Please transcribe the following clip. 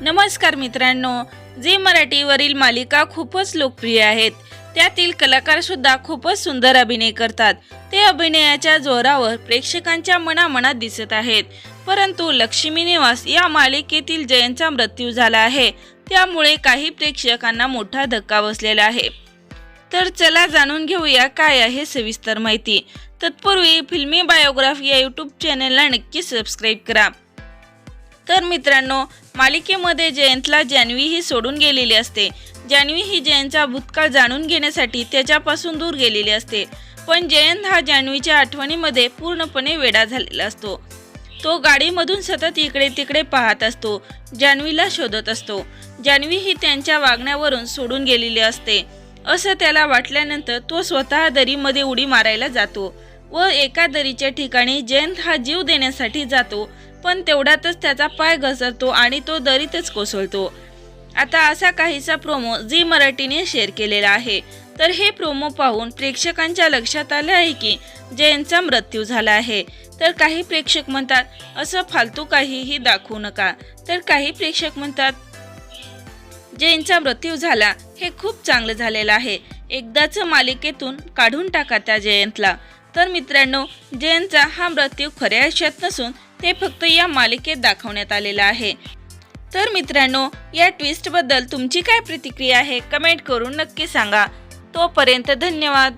नमस्कार मित्रांनो झी मराठीवरील मालिका खूपच लोकप्रिय आहेत त्यातील कलाकार सुद्धा खूपच सुंदर अभिनय करतात. ते अभिनयाच्या जोरावर प्रेक्षकांच्या मनामनात दिसत आहेत. परंतु लक्ष्मी निवास या मालिकेतील जयंतचा मृत्यू झाला आहे. त्यामुळे काही प्रेक्षकांना मोठा धक्का बसलेला आहे. तर चला जाणून घेऊया काय आहे सविस्तर माहिती. तत्पूर्वी फिल्मी बायोग्राफी या यूट्यूब चॅनलला नक्की सबस्क्राईब करा. तर मित्रांनो मालिकेमध्ये जयंतला जान्हवी ही सोडून गेलेली असते. जान्हवी ही जयंतचा भूतकाळ जाणून घेण्यासाठी त्याच्यापासून दूर गेलेली असते. पण जयंत हा जान्हवीच्या आठवणीमध्ये पूर्णपणे वेडा झालेला असतो. तो गाडीमधून सतत इकडे तिकडे पाहत असतो जान्हवीला शोधत असतो. जान्हवी ही त्यांच्या वागण्यावरून सोडून गेलेली असते. असं त्याला वाटल्यानंतर तो स्वतः दरीमध्ये उडी मारायला जातो व एका दरीच्या ठिकाणी जयंत हा जीव देण्यासाठी जातो. पण तेवढ्यातच त्याचा पाय घसरतो आणि तो दरीतच कोसळतो. आता असा काहीसा प्रोमो झी मराठीने शेअर केलेला आहे. तर हे प्रोमो पाहून प्रेक्षकांच्या लक्षात आले आहे की जयंतचा मृत्यू झाला आहे. तर काही प्रेक्षक म्हणतात असं फालतू काहीही दाखवू नका. तर काही प्रेक्षक म्हणतात जयंतचा मृत्यू झाला हे खूप चांगलं झालेलं आहे. एकदाच मालिकेतून काढून टाका त्या जयंतला. तर मित्रांनो जयंतचा हा मृत्यू खऱ्या आयुष्यात नसून ते फक्त या मालिकेत दाखवण्यात आलेलं आहे. तर मित्रांनो या ट्विस्टबद्दल तुमची काय प्रतिक्रिया आहे कमेंट करून नक्की सांगा. तोपर्यंत धन्यवाद.